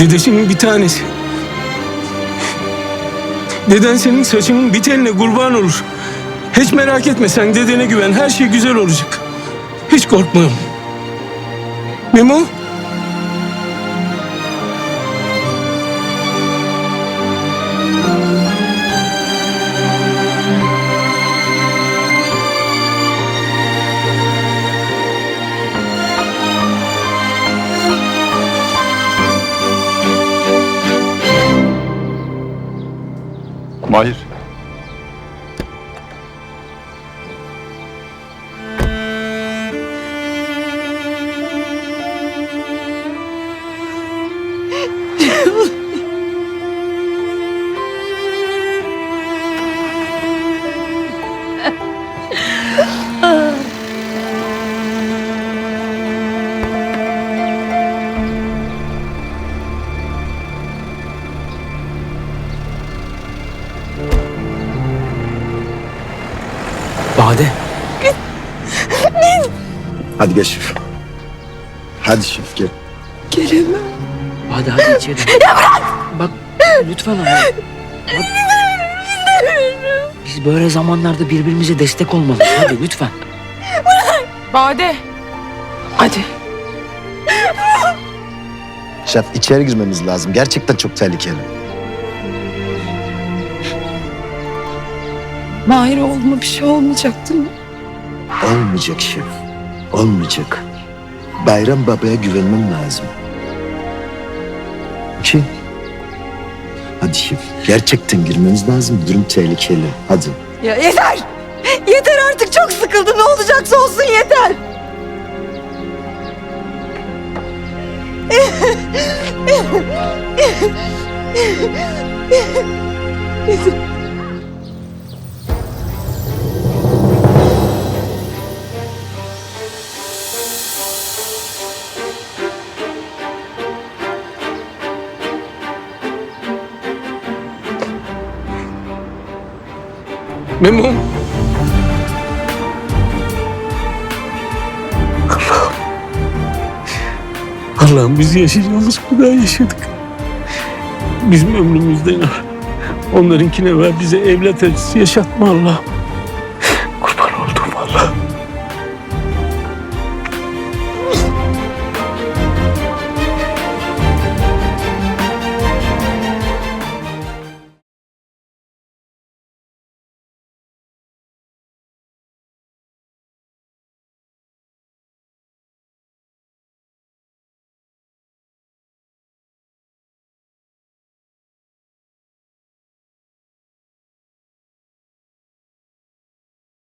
Dedesinin bir tanesi. Deden senin saçının bir teline kurban olur. Hiç merak etme sen dedene güven. Her şey güzel olacak. Hiç korkma. Memo? Mahir. Bade. Hadi gel Şef. Hadi Şef gel. Gelemem. Bade hadi içeri. Ya bırak. Bak lütfen ama. Bak. Biz böyle zamanlarda birbirimize destek olmalıyız. Hadi lütfen. Bade. Hadi. Şef içeri girmemiz lazım. Gerçekten çok tehlikeli. Mahir oğluma bir şey olmayacak değil mi? Olmayacak Şef. Olmayacak. Bayram Baba'ya güvenmem lazım. Ki. Hadi Şef. Gerçekten girmemiz lazım. Durum tehlikeli. Hadi. Ya yeter. Yeter artık çok sıkıldım. Ne olacaksa olsun yeter. Memo? Allah'ım. Allah'ım biz yaşayacağımız kadar yaşadık. Bizim ömrümüzden. Onlarınkine ver bize evlat acısı yaşatma Allah'ım.